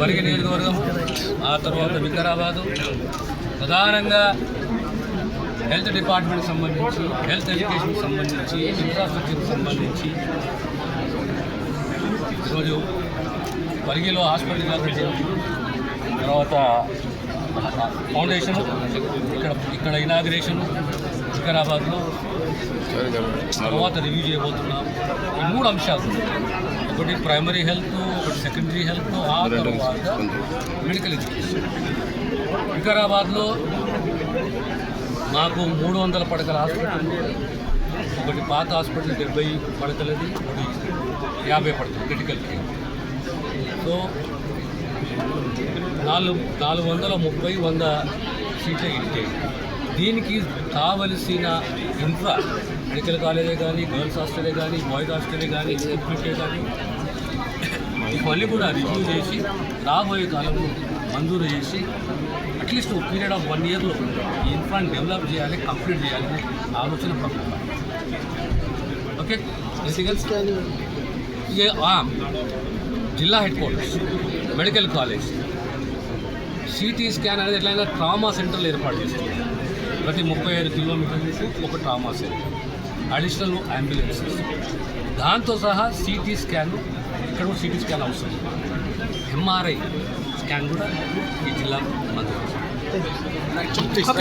పరిగి నియోజకవర్గం ఆ తర్వాత వికారాబాదు. ప్రధానంగా హెల్త్ డిపార్ట్మెంట్కి సంబంధించి హెల్త్ ఎడ్యుకేషన్కి సంబంధించి ఇన్ఫ్రాస్ట్రక్చర్కి సంబంధించి ఈరోజు పరిగిలో హాస్పిటల్ తర్వాత ఫౌండేషన్ ఇక్కడ ఇక్కడ ఇనాగ్రేషన్ వికారాబాద్లో. తర్వాత రివ్యూ చేయబోతున్నాం. ఈ మూడు అంశాలు ఒకటి ప్రైమరీ హెల్త్ ఒకటి సెకండరీ హెల్త్ ఆ తర్వాత మెడికల్ ఎడ్యుకేషన్. వికారాబాద్లో మాకు మూడు వందల పడకల హాస్పిటల్ ఉంది. ఒకటి పాత హాస్పిటల్ డెబ్బై పడకలది ఒకటి యాభై పడకలు క్రిటికల్ కేర్ సో నాలుగు నాలుగు వందల ముప్పై వంద సీట్ల ఇంటే దీనికి కావలసిన ఇన్ఫ్రా మెడికల్ కాలేజే కానీ గర్ల్స్ హాస్టలే కానీ బాయ్స్ హాస్టలే కానీ స్కూల్కే కానీ ఇవన్నీ కూడా రివ్యూ చేసి రాబోయే కాలంలో మంజూరు చేసి అట్లీస్ట్ ఒక పీరియడ్ ఆఫ్ వన్ ఇయర్లో ఈ ఇన్ఫ్రాని డెవలప్ చేయాలి కంప్లీట్ చేయాలని ఆలోచన ప్రభుత్వం ఓకే ఎన్నికల్స్ జిల్లా headquarters medical college CT scan అనేది ఎట్లయినా ట్రామా సెంటర్లు ఏర్పాటు చేస్తుంది. ప్రతి ముప్పై ఐదు కిలోమీటర్లకు ఒక ట్రామా సెంటర్ అడిషనల్ అంబులెన్సెస్ దాంతో సహా సిటీ స్కాన్ ఇక్కడ కూడా సిటీ స్కాన్ అవసరం. ఎంఆర్ఐ స్కాన్ కూడా ఈ జిల్లాకు మంజూరు చేశారు.